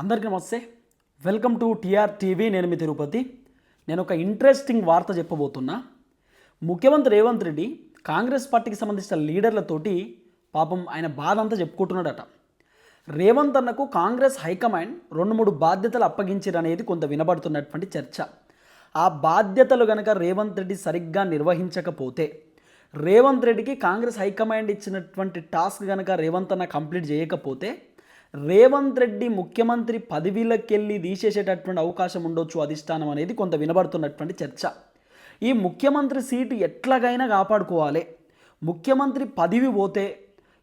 అందరికీ నమస్తే. Welcome to TR TV. నేను మీ తిరుపతి. నేను ఒక ఇంట్రెస్టింగ్ వార్త చెప్పబోతున్నా. ముఖ్యమంత్రి రేవంత్ రెడ్డి కాంగ్రెస్ పార్టీకి సంబంధించిన లీడర్లతోటి పాపం ఆయన బాధ అంతా చెప్పుకుంటున్నాడట. రేవంత్ అన్నకు కాంగ్రెస్ హైకమాండ్ రెండు మూడు బాధ్యతలు అప్పగించారనేది కొంత వినబడుతున్నటువంటి చర్చ. ఆ బాధ్యతలు గనక రేవంత్ రెడ్డి సరిగ్గా నిర్వహించకపోతే రేవంత్ రెడ్డికి కాంగ్రెస్ హైకమాండ్ ఇచ్చినటువంటి టాస్క్ గనక రేవంత్ అన్న కంప్లీట్ చేయకపోతే రేవంత్ రెడ్డి ముఖ్యమంత్రి పదవిలోకెళ్ళి తీసేసేటటువంటి అవకాశం ఉండొచ్చు అధిష్టానం అనేది కొంత వినబడుతున్నటువంటి చర్చ. ఈ ముఖ్యమంత్రి సీటు ఎట్లాగైనా కాపాడుకోవాలి. ముఖ్యమంత్రి పదవి పోతే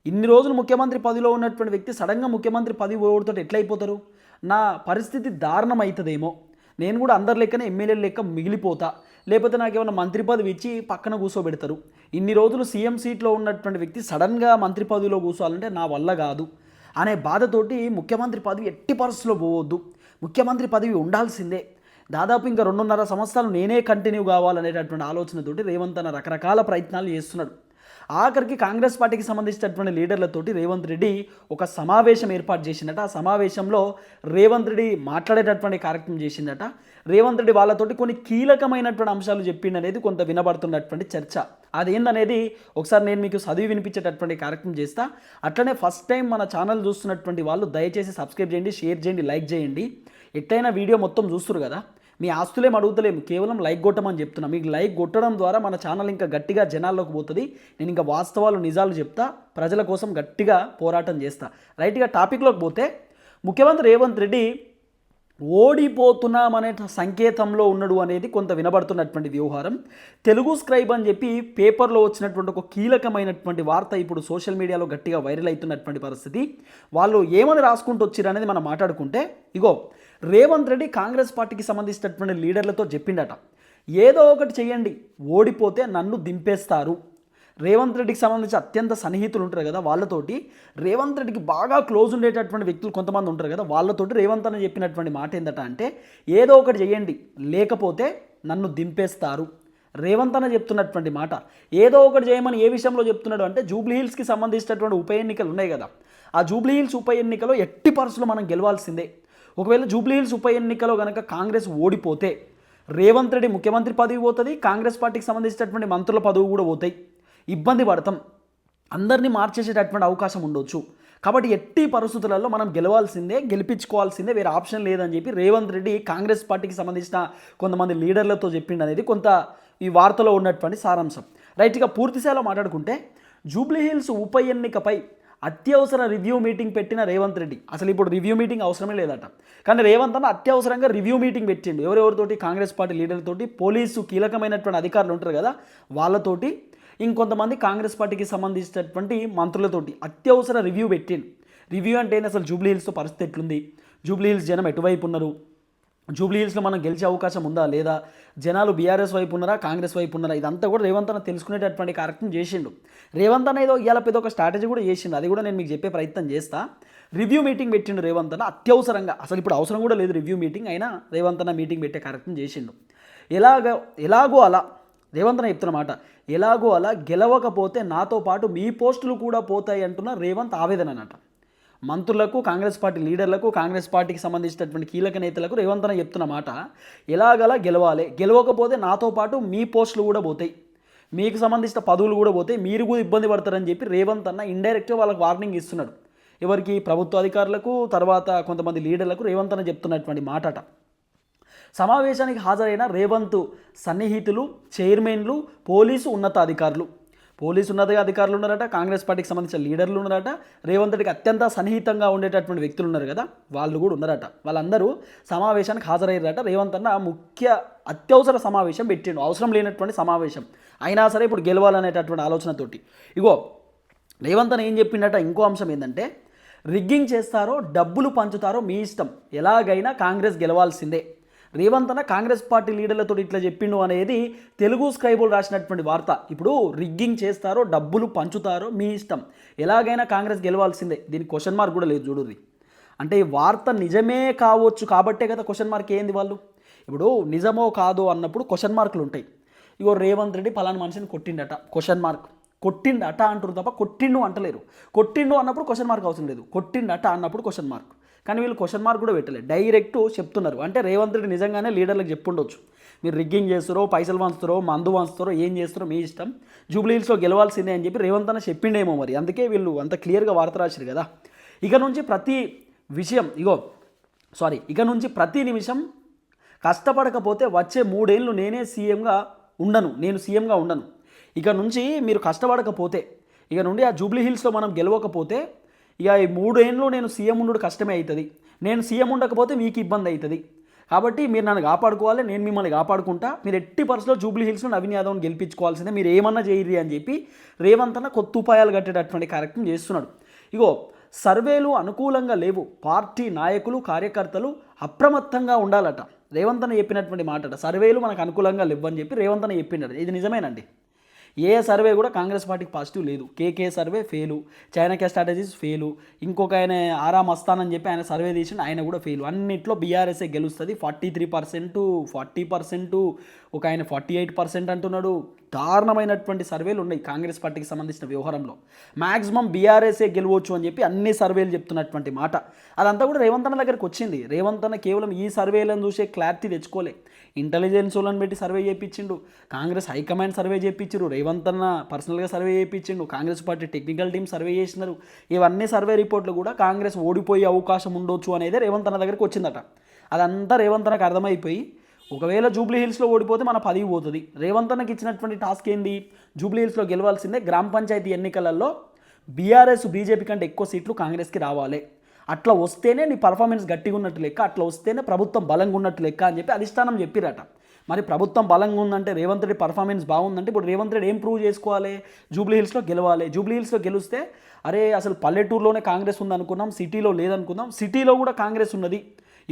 ఇన్ని రోజులు ముఖ్యమంత్రి పదవిలో ఉన్నటువంటి వ్యక్తి సడన్గా ముఖ్యమంత్రి పదవి పోవడంతో ఎట్లయిపోతారు? నా పరిస్థితి దారుణం అవుతుందేమో నేను కూడా అందరి లెక్కనే ఎమ్మెల్యే లెక్క మిగిలిపోతా. లేకపోతే నాకు ఏమైనా మంత్రి పదవి ఇచ్చి పక్కన కూర్చోబెడతారు ఇన్ని రోజులు సీఎం సీట్లో ఉన్నటువంటి వ్యక్తి సడన్గా మంత్రి పదవిలో కూర్చోవాలంటే నా వల్ల కాదు. అనే బాధతోటి ముఖ్యమంత్రి పదవి ఎట్టి పరిస్థితుల్లో పోవద్దు. ముఖ్యమంత్రి పదవి ఉండాల్సిందే. దాదాపు ఇంకా రెండున్నర సంవత్సరాలు నేనే కంటిన్యూ కావాలనేటటువంటి ఆలోచనతోటి రేవంత్ అన్న రకరకాల ప్రయత్నాలు చేస్తున్నాడు. ఆఖరికి కాంగ్రెస్ పార్టీకి సంబంధించినటువంటి లీడర్లతోటి రేవంత్ రెడ్డి ఒక సమావేశం ఏర్పాటు చేసిందట. ఆ సమావేశంలో రేవంత్ రెడ్డి మాట్లాడేటటువంటి కార్యక్రమం చేసిందట. రేవంత్ రెడ్డి వాళ్ళతోటి కొన్ని కీలకమైనటువంటి అంశాలు చెప్పిండనేది కొంత వినబడుతున్నటువంటి చర్చ. అదేందనేది ఒకసారి నేను మీకు చదివి వినిపించేటటువంటి కార్యక్రమం చేస్తా. అట్లనే ఫస్ట్ టైం మన ఛానల్ చూస్తున్నటువంటి వాళ్ళు దయచేసి సబ్స్క్రైబ్ చేయండి షేర్ చేయండి లైక్ చేయండి. ఎట్లయినా వీడియో మొత్తం చూస్తురు కదా. మీ ఆస్తులేం అడుగుతలేము కేవలం లైక్ కొట్టమని చెప్తున్నా. మీకు లైక్ కొట్టడం ద్వారా మన ఛానల్ ఇంకా గట్టిగా జనాల్లోకి పోతుంది. నేను ఇంకా వాస్తవాలు నిజాలు చెప్తా. ప్రజల కోసం గట్టిగా పోరాటం చేస్తా. రైట్గా టాపిక్లోకి పోతే ముఖ్యమంత్రి రేవంత్ రెడ్డి ఓడిపోతున్నామనే సంకేతంలో ఉన్నాడు అనేది కొంత వినబడుతున్నటువంటి వ్యవహారం. తెలుగు స్క్రైబ్ అని చెప్పి పేపర్లో వచ్చినటువంటి ఒక కీలకమైనటువంటి వార్త ఇప్పుడు సోషల్ మీడియాలో గట్టిగా వైరల్ అవుతున్నటువంటి పరిస్థితి. వాళ్ళు ఏమని రాసుకుంటూ వచ్చారు అనేది మనం మాట్లాడుకుంటే ఇగో రేవంత్ రెడ్డి కాంగ్రెస్ పార్టీకి సంబంధించినటువంటి లీడర్లతో చెప్పిండట. ఏదో ఒకటి చేయండి ఓడిపోతే నన్ను దింపేస్తారు. రేవంత్ రెడ్డికి సంబంధించి అత్యంత సన్నిహితులు ఉంటారు కదా వాళ్ళతోటి. రేవంత్ రెడ్డికి బాగా క్లోజ్ ఉండేటటువంటి వ్యక్తులు కొంతమంది ఉంటారు కదా వాళ్ళతోటి రేవంత్ అని చెప్పినటువంటి మాట ఏంటట అంటే ఏదో ఒకటి చేయండి లేకపోతే నన్ను దింపేస్తారు. రేవంత్ అన్న చెప్తున్నటువంటి మాట. ఏదో ఒకటి చేయమని ఏ విషయంలో చెప్తున్నాడు అంటే జూబ్లీ హిల్స్కి సంబంధించినటువంటి ఉప ఎన్నికలు ఉన్నాయి కదా ఆ జూబ్లీ హిల్స్ ఉప ఎన్నికలో ఎట్టి పరిస్థితులు మనం గెలవాల్సిందే. ఒకవేళ జూబ్లీ హిల్స్ ఉప ఎన్నికలో కనుక కాంగ్రెస్ ఓడిపోతే రేవంత్ రెడ్డి ముఖ్యమంత్రి పదవి పోతుంది కాంగ్రెస్ పార్టీకి సంబంధించినటువంటి మంత్రుల పదవి కూడా పోతాయి. ఇబ్బంది పడతాం. అందరినీ మార్చేసేటటువంటి అవకాశం ఉండొచ్చు. కాబట్టి ఎట్టి పరిస్థితులలో మనం గెలవాల్సిందే గెలిపించుకోవాల్సిందే వేరే ఆప్షన్ లేదని చెప్పి రేవంత్ రెడ్డి కాంగ్రెస్ పార్టీకి సంబంధించిన కొంతమంది లీడర్లతో చెప్పిండు అనేది కొంత ఈ వార్తలో ఉన్నటువంటి సారాంశం. రైట్గా పూర్తిస్థాయిలో మాట్లాడుకుంటే జూబ్లీహిల్స్ ఉప ఎన్నికపై అత్యవసర రివ్యూ మీటింగ్ పెట్టిన రేవంత్ రెడ్డి. అసలు ఇప్పుడు రివ్యూ మీటింగ్ అవసరమే లేదట. కానీ రేవంత్ అన్న అత్యవసరంగా రివ్యూ మీటింగ్ పెట్టిండు. ఎవరెవరితోటి? కాంగ్రెస్ పార్టీ లీడర్లతోటి పోలీసు కీలకమైనటువంటి అధికారులు ఉంటారు కదా వాళ్ళతోటి ఇంకొంతమంది కాంగ్రెస్ పార్టీకి సంబంధించినటువంటి మంత్రులతోటి అత్యవసర రివ్యూ పెట్టిండు. రివ్యూ అంటే అసలు జూబ్లీ హిల్స్తో పరిస్థితి ఎట్లుంది? జూబ్లీ హిల్స్ జనం ఎటువైపు ఉన్నారు? జూబ్లీ హిల్స్లో మనం గెలిచే అవకాశం ఉందా లేదా? జనాలు బీఆర్ఎస్ వైపు ఉన్నారా? కాంగ్రెస్ వైపు ఉన్నారా? ఇదంతా కూడా రేవంత్ అన్న తెలుసుకునేటటువంటి కార్యక్రమం చేసిండు. రేవంత్ అన్న ఏదో ఇవాళ పెద్ద ఒక స్ట్రాటజీ కూడా చేసిండు. అది కూడా నేను మీకు చెప్పే ప్రయత్నం చేస్తా. రివ్యూ మీటింగ్ పెట్టిండు రేవంత్ అన్న అత్యవసరంగా. అసలు ఇప్పుడు అవసరం కూడా లేదు రివ్యూ మీటింగ్. అయినా రేవంత్ అన్న మీటింగ్ పెట్టే కార్యక్రమం చేసిండు. ఎలాగ ఎలాగో అలా రేవంత్ అన్న చెప్తున్నమాట ఎలాగో అలా గెలవకపోతే నాతో పాటు మీ పోస్టులు కూడా పోతాయి అంటున్న రేవంత్ ఆవేదన అన్నట మంత్రులకు కాంగ్రెస్ పార్టీ లీడర్లకు కాంగ్రెస్ పార్టీకి సంబంధించినటువంటి కీలక నేతలకు రేవంత్ అన్న చెప్తున్న మాట ఎలాగలా గెలవాలి గెలవకపోతే నాతో పాటు మీ పోస్టులు కూడా పోతాయి మీకు సంబంధించిన పదవులు కూడా పోతాయి మీరు కూడా ఇబ్బంది పడతారని చెప్పి రేవంత్ అన్న ఇండైరెక్ట్గా వాళ్ళకి వార్నింగ్ ఇస్తున్నాడు. ఎవరికి? ప్రభుత్వ అధికారులకు తర్వాత కొంతమంది లీడర్లకు రేవంత్ అన్న చెప్తున్నటువంటి మాటట. సమావేశానికి హాజరైన రేవంత్ సన్నిహితులు చైర్మన్లు పోలీసు ఉన్నతాధికారులు. పోలీసు ఉన్నత అధికారులు ఉన్నారట కాంగ్రెస్ పార్టీకి సంబంధించిన లీడర్లు ఉన్నారట రేవంత్కి అత్యంత సన్నిహితంగా ఉండేటటువంటి వ్యక్తులు ఉన్నారు కదా వాళ్ళు కూడా ఉన్నారట. వాళ్ళందరూ సమావేశానికి హాజరయ్యారట. రేవంత్ అన్న ముఖ్య అత్యవసర సమావేశం పెట్టిండు. అవసరం లేనటువంటి సమావేశం. అయినా సరే ఇప్పుడు గెలవాలనేటటువంటి ఆలోచనతోటి. ఇగో రేవంత్ అన్న ఏం చెప్పిండట ఇంకో అంశం ఏంటంటే రిగ్గింగ్ చేస్తారో డబ్బులు పంచుతారో మీ ఇష్టం. ఎలాగైనా కాంగ్రెస్ గెలవాల్సిందే. రేవంత్ అన్న కాంగ్రెస్ పార్టీ లీడర్లతో ఇట్లా చెప్పిండు అనేది తెలుగు స్కైబోల్ రాసినటువంటి వార్త. ఇప్పుడు రిగ్గింగ్ చేస్తారో డబ్బులు పంచుతారో మీ ఇష్టం. ఎలాగైనా కాంగ్రెస్ గెలవాల్సిందే. దీని క్వశ్చన్ మార్క్ కూడా లేదు చూడుర్రి. అంటే ఈ వార్త నిజమే కావచ్చు కాబట్టే కదా క్వశ్చన్ మార్క్ ఏంది వాళ్ళు? ఇప్పుడు నిజమో కాదో అన్నప్పుడు క్వశ్చన్ మార్కులు ఉంటాయి. ఇగో రేవంత్ రెడ్డి పలానా మనిషిని కొట్టిండట. క్వశ్చన్ మార్క్ కొట్టిండట అంటారు తప్ప కొట్టిండు అంటలేరు. కొట్టిండు అన్నప్పుడు క్వశ్చన్ మార్క్ అవసరం లేదు. కొట్టిండట అన్నప్పుడు క్వశ్చన్ మార్క్ కానీ వీళ్ళు క్వశ్చన్ మార్క్ కూడా పెట్టలేదు డైరెక్ట్ చెప్తున్నారు. అంటే రేవంత్ రెడ్డి నిజంగానే లీడర్లకు చెప్పుండొచ్చు. మీరు రిగ్గింగ్ చేస్తారో పైసలు వంచుతారో మందు వంచుతారో ఏం చేస్తారో మీ ఇష్టం. జూబ్లీ హిల్స్లో గెలవాల్సిందే అని చెప్పి రేవంత్ అన్న చెప్పిండేమో మరి. అందుకే వీళ్ళు అంత క్లియర్గా వార్త రాశారు కదా. ఇక నుంచి ప్రతి విషయం ఇగో సారీ ఇక నుంచి ప్రతి నిమిషం కష్టపడకపోతే వచ్చే మూడేళ్ళు నేనే సీఎంగా ఉండను. నేను సీఎంగా ఉండను. ఇక నుంచి మీరు కష్టపడకపోతే ఇక నుండి ఆ జూబ్లీ హిల్స్లో మనం గెలవకపోతే ఇక ఈ మూడేళ్ళు నేను సీఎం ఉండు కష్టమే అవుతుంది నేను సీఎం ఉండకపోతే మీకు ఇబ్బంది అవుతుంది కాబట్టి మీరు నన్ను కాపాడుకోవాలి నేను మిమ్మల్ని కాపాడుకుంటా. మీరు ఎట్టి పరిస్థితుల్లో జూబ్లీ హిల్స్లో నవీన్ యాదవ్ని గెలిపించుకోవాల్సిందే. మీరు ఏమన్నా చేయరి అని చెప్పి రేవంత్ అన్న కొత్త ఉపాయాలు కట్టేటటువంటి కార్యక్రమం చేస్తున్నాడు. ఇగో సర్వేలు అనుకూలంగా లేవు. పార్టీ నాయకులు కార్యకర్తలు అప్రమత్తంగా ఉండాలట. రేవంత్ అన్న చెప్పినటువంటి మాటట సర్వేలు మనకు అనుకూలంగా లేవని చెప్పి రేవంత్ అన్న చెప్పిండట. ఇది నిజమేనండి? ఏ సర్వే కూడా కాంగ్రెస్ పార్టీకి పాజిటివ్ లేదు. KK survey fail. చైనాకే strategies fail. ఇంకొక ఆయన ఆరామ్ వస్తానని చెప్పి ఆయన సర్వే తీసిండు ఆయన కూడా ఫెయిల్. అన్నిట్లో బీఆర్ఎస్ఏ గెలుస్తుంది. Forty three percent forty percent ఒక ఆయన ఫార్టీ ఎయిట్ పర్సెంట్ అంటున్నాడు. దారుణమైనటువంటి సర్వేలు ఉన్నాయి కాంగ్రెస్ పార్టీకి సంబంధించిన వ్యవహారంలో. మ్యాక్సిమం బీఆర్ఎస్ఏ గెలవచ్చు అని చెప్పి అన్ని సర్వేలు చెప్తున్నటువంటి మాట. అదంతా కూడా రేవంత్ అన్న దగ్గరికి వచ్చింది. రేవంత్ అన్న కేవలం ఈ సర్వేలను చూసే క్లారిటీ తెచ్చుకోలే. ఇంటెలిజెన్స్ వాళ్ళని పెట్టి సర్వే చేయించిండు కాంగ్రెస్ హైకమాండ్ సర్వే చేయించారు రేవంత్ అన్న పర్సనల్గా survey చేయించిండు Congress party technical team survey చేసినారు. ఇవన్నీ సర్వే రిపోర్ట్లు కూడా కాంగ్రెస్ ఓడిపోయే అవకాశం ఉండొచ్చు అనేది రేవంత్ అన్న దగ్గరికి వచ్చిందట. అదంతా రేవంత్ అన్నకు అర్థమైపోయి ఒకవేళ జూబ్లీ హిల్స్లో ఓడిపోతే మన పదివి పోతుంది. రేవంత్ అన్నకి ఇచ్చినటువంటి టాస్క్ ఏంది? జూబ్లీ హిల్స్లో గెలవాల్సిందే గ్రామ పంచాయతీ ఎన్నికలలో బీఆర్ఎస్ బీజేపీ కంటే ఎక్కువ సీట్లు కాంగ్రెస్కి రావాలి. అట్లా వస్తేనే నీ పర్ఫార్మెన్స్ గట్టిగా ఉన్నట్టు లెక్క అట్లా వస్తేనే ప్రభుత్వం బలంగా ఉన్నట్టు లెక్క అని చెప్పి అధిష్టానం చెప్పిరట. మరి ప్రభుత్వం బలంగా ఉందంటే రేవంత్ రెడ్డి పర్ఫార్మెన్స్ బాగుందంటే ఇప్పుడు రేవంత్ రెడ్డి ఏం ప్రూవ్ చేసుకోవాలి? జూబ్లీ హిల్స్లో గెలవాలి. జూబ్లీ హిల్స్లో గెలిస్తే అరే అసలు పల్లెటూరులోనే కాంగ్రెస్ ఉందనుకున్నాం సిటీలో లేదనుకుందాం సిటీలో కూడా కాంగ్రెస్ ఉన్నది.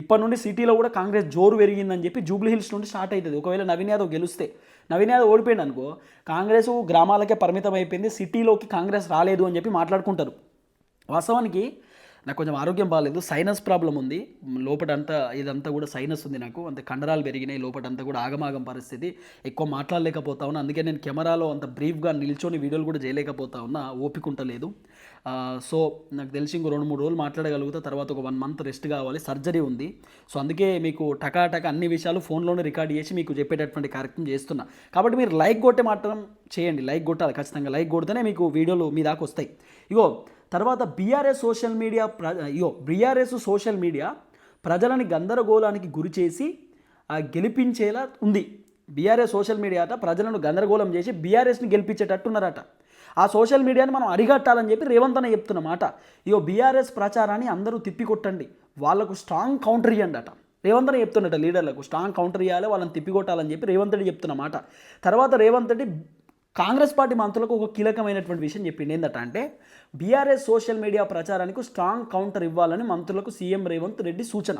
ఇప్పటి నుండి సిటీలో కూడా కాంగ్రెస్ జోరు పెరిగిందని చెప్పి జూబ్లీ హిల్స్ నుండి స్టార్ట్ అవుతుంది. ఒకవేళ నవీన్ యాదవ్ గెలిస్తే నవీన్ యాదవ్ ఓడిపోయింది అనుకో కాంగ్రెస్ గ్రామాలకే పరిమితం అయిపోయింది సిటీలోకి కాంగ్రెస్ రాలేదు అని చెప్పి మాట్లాడుకుంటారు. వాస్తవానికి నాకు కొంచెం ఆరోగ్యం బాగాలేదు సైనస్ ప్రాబ్లం ఉంది. లోపటంతా ఇదంతా కూడా సైనస్ ఉంది నాకు. అంత కండరాలు పెరిగినాయి లోపటంతా కూడా ఆగమాగం పరిస్థితి. ఎక్కువ మాట్లాడలేకపోతా ఉన్నా అందుకే నేను కెమెరాలో అంత బ్రీఫ్గా నిల్చొని వీడియోలు కూడా చేయలేకపోతా ఉన్నా ఓపిక సో నాకు తెలిసి ఇంకో రెండు మూడు రోజులు మాట్లాడగలుగుతా తర్వాత ఒక వన్ మంత్ రెస్ట్ కావాలి సర్జరీ ఉంది. సో అందుకే మీకు టకాటక అన్ని విషయాలు ఫోన్లోనే రికార్డ్ చేసి మీకు చెప్పేటటువంటి కార్యక్రమం చేస్తున్నా. కాబట్టి మీరు లైక్ కొట్టే మాత్రం చేయండి లైక్ కొట్టాలి ఖచ్చితంగా లైక్ కొడితేనే మీకు వీడియోలు మీ దాకా వస్తాయి. ఇగో తర్వాత బీఆర్ఎస్ సోషల్ మీడియా ప్ర ఇగో బీఆర్ఎస్ సోషల్ మీడియా ప్రజలని గందరగోళానికి గురి చేసి గెలిపించేలా ఉంది. బీఆర్ఎస్ సోషల్ మీడియా అట ప్రజలను గందరగోళం చేసి బీఆర్ఎస్ని గెలిపించేటట్టున్నారట. ఆ సోషల్ మీడియాని మనం అరిగట్టాలని చెప్పి రేవంత్ అన్న చెప్తున్నమాట. ఇగో బీఆర్ఎస్ ప్రచారాన్ని అందరూ తిప్పికొట్టండి. వాళ్ళకు స్ట్రాంగ్ కౌంటర్ ఇవ్వండి అట రేవంత్ అని చెప్తున్నట లీడర్లకు స్ట్రాంగ్ కౌంటర్ ఇవ్వాలి వాళ్ళని తిప్పికొట్టాలని చెప్పి రేవంత్ రెడ్డి చెప్తున్నమాట. తర్వాత రేవంత్ రెడ్డి కాంగ్రెస్ పార్టీ మంత్రులకు ఒక కీలకమైనటువంటి విషయం చెప్పింది ఏంటంట అంటే బీఆర్ఎస్ సోషల్ మీడియా ప్రచారానికి స్ట్రాంగ్ కౌంటర్ ఇవ్వాలని మంత్రులకు సీఎం రేవంత్ రెడ్డి సూచన.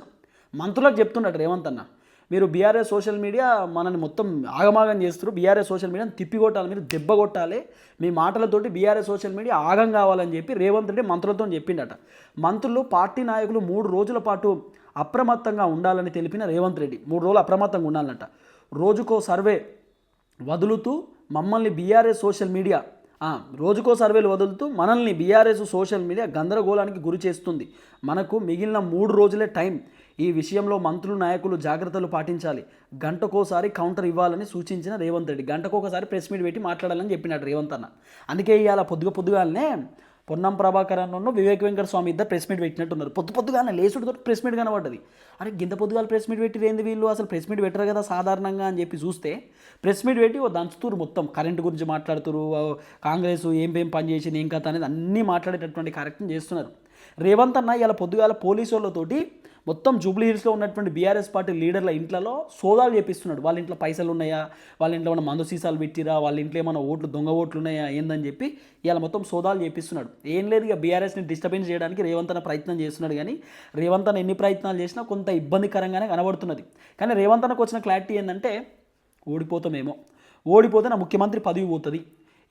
మంత్రులకు చెప్తున్నట్టు రేవంత్ అన్న. మీరు బీఆర్ఎస్ సోషల్ మీడియా మనల్ని మొత్తం ఆగమాగం చేస్తారు బీఆర్ఎస్ సోషల్ మీడియాని తిప్పికొట్టాలి మీరు దెబ్బ కొట్టాలి. మీ మాటలతోటి బీఆర్ఎస్ సోషల్ మీడియా ఆగం కావాలని చెప్పి రేవంత్ రెడ్డి మంత్రులతో చెప్పిండట. మంత్రులు పార్టీ నాయకులు మూడు రోజుల పాటు అప్రమత్తంగా ఉండాలని తెలిపిన రేవంత్ రెడ్డి మూడు రోజులు అప్రమత్తంగా ఉండాలంట. రోజుకో సర్వే వదులుతూ మమ్మల్ని బీఆర్ఎస్ సోషల్ మీడియా రోజుకో సర్వేలు వదులుతూ మనల్ని బీఆర్ఎస్ సోషల్ మీడియా గందరగోళానికి గురి చేస్తుంది. మనకు మిగిలిన మూడు రోజులే టైం. ఈ విషయంలో మంత్రులు నాయకులు జాగ్రత్తలు పాటించాలి. గంటకోసారి కౌంటర్ ఇవ్వాలని సూచించిన రేవంత్ రెడ్డి. గంటకొకసారి ప్రెస్ మీట్ పెట్టి మాట్లాడాలని చెప్పినాడు రేవంత్ అన్న. అందుకే ఇవాళ పొద్దుగా పొద్దుగానే పొన్నం ప్రభాకర్ అన్న వివేక్ వెంకట స్వామి ఇద్దరు ప్రెస్ మీట్ పెట్టినట్టున్నారు. పొద్దు పొద్దుగానే లేచుడితో ప్రెస్ మీట్ కనబడ్డది. అరే గింత పొద్దుగాల ప్రెస్ మీట్ పెట్టి ఏంది వీళ్ళు? అసలు ప్రెస్ మీట్ పెట్టరు కదా సాధారణంగా అని చెప్పి చూస్తే ప్రెస్ మీట్ పెట్టి ఓ దంచుతూరు మొత్తం. కరెంటు గురించి మాట్లాడుతురు కాంగ్రెస్ ఏం ఏం పని చేసింది ఏం కథ అనేది అన్నీ మాట్లాడేటటువంటి కార్యక్రమం చేస్తున్నారు. రేవంత్ అన్న ఇలా పొద్దుగాల పోలీసు వాళ్ళతోటి మొత్తం జూబ్లీ హిల్స్లో ఉన్నటువంటి బీఆర్ఎస్ పార్టీ లీడర్ల ఇంట్లలో సోదాలు చేపిస్తున్నాడు. వాళ్ళ ఇంట్లో పైసలు ఉన్నాయా? వాళ్ళ ఇంట్లో ఏమైనా మందు సీసాలు పెట్టిరా? వాళ్ళ ఇంట్లో ఏమైనా ఓట్లు దొంగ ఓట్లు ఉన్నాయా? ఏందని చెప్పి ఇలా మొత్తం సోదాలు చేపిస్తున్నాడు. ఏం లేదు ఇక బీఆర్ఎస్ని డిస్టర్బెన్స్ చేయడానికి రేవంత్ అన్న ప్రయత్నం చేస్తున్నాడు కానీ రేవంత్ అన్న ఎన్ని ప్రయత్నాలు చేసినా కొంత ఇబ్బందికరంగానే కనబడుతున్నది. కానీ రేవంత్ అన్నకు వచ్చిన క్లారిటీ ఏంటంటే ఓడిపోతామేమో. ఓడిపోతే నా ముఖ్యమంత్రి పదవి పోతుంది.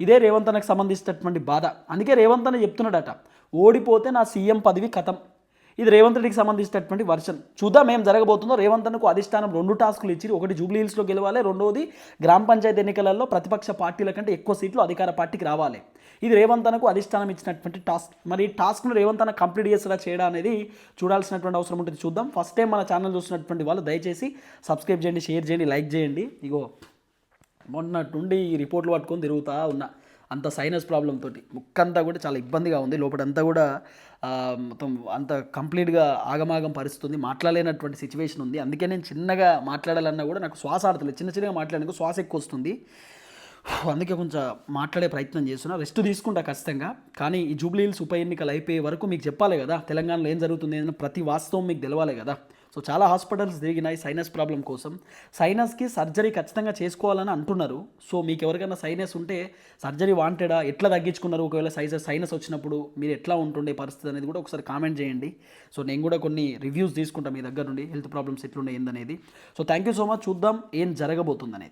ఇదే రేవంత్ అన్నకు సంబంధించినటువంటి బాధ. అందుకే రేవంత్ అన్న చెప్తున్నాడట ఓడిపోతే నా సీఎం పదవి కథం. ఇది రేవంత్ రెడ్డికి సంబంధించినటువంటి వర్షన్. చూద్దాం ఏం జరగబోతుందో. రేవంత్ అన్నకు అధిష్టానం రెండు టాస్కులు ఇచ్చి ఒకటి జూబ్లీ హిల్స్లో గెలవాలి రెండోది గ్రామ పంచాయతీ ఎన్నికలలో ప్రతిపక్ష పార్టీల కంటే ఎక్కువ సీట్లు అధికార పార్టీకి రావాలి. ఇది రేవంత్ అన్నకు అధిష్టానం ఇచ్చినటువంటి టాస్క్. మరి ఈ టాస్క్ను రేవంత్ అన్న కంప్లీట్ చేసేలా చేయడం అనేది చూడాల్సినటువంటి అవసరం ఉంటుంది. చూద్దాం. ఫస్ట్ టైం మన ఛానల్ చూసినటువంటి వాళ్ళు దయచేసి సబ్స్క్రైబ్ చేయండి షేర్ చేయండి లైక్ చేయండి. ఇగో మొన్నట్టుండి ఈ రిపోర్ట్లు పట్టుకొని తిరుగుతా ఉన్నా. అంత సైనస్ ప్రాబ్లం తోటి. ముక్కంతా కూడా చాలా ఇబ్బందిగా ఉంది. లోపలంతా కూడా మొత్తం అంత కంప్లీట్గా ఆగమాగం పరిస్థితుంది. మాట్లాడలేనటువంటి సిచ్యువేషన్ ఉంది. అందుకే నేను చిన్నగా మాట్లాడాలన్నా కూడా నాకు శ్వాస ఆడతలేదు. చిన్న చిన్నగా మాట్లాడడానికి శ్వాస ఎక్కువ వస్తుంది. అందుకే కొంచెం మాట్లాడే ప్రయత్నం చేస్తున్నా. రెస్ట్ తీసుకుంటా ఖచ్చితంగా. కానీ ఈ జూబ్లీ హిల్స్ ఉప ఎన్నికలు అయిపోయే వరకు మీకు చెప్పాలి కదా తెలంగాణలో ఏం జరుగుతుంది అని ప్రతి వాస్తవం మీకు తెలవాలి కదా. సో చాలా హాస్పిటల్స్ తిరిగినాయి సైనస్ ప్రాబ్లం కోసం. సైనస్కి సర్జరీ ఖచ్చితంగా చేసుకోవాలని అంటున్నారు. సో మీకు ఎవరికైనా సైనస్ ఉంటే సర్జరీ వాంటెడా? ఎట్లా తగ్గించుకున్నారు? ఒకవేళ సైజ్ సైనస్ వచ్చినప్పుడు మీరు ఎట్లా ఉంటుండే పరిస్థితి అనేది కూడా ఒకసారి కామెంట్ చేయండి. సో నేను కూడా కొన్ని రివ్యూస్ తీసుకుంటాను మీ దగ్గర నుండి. హెల్త్ ప్రాబ్లమ్స్ ఎట్లున్నాయి ఏందనేది. So thank you so much. చూద్దాం ఏం జరగబోతుంది అనేది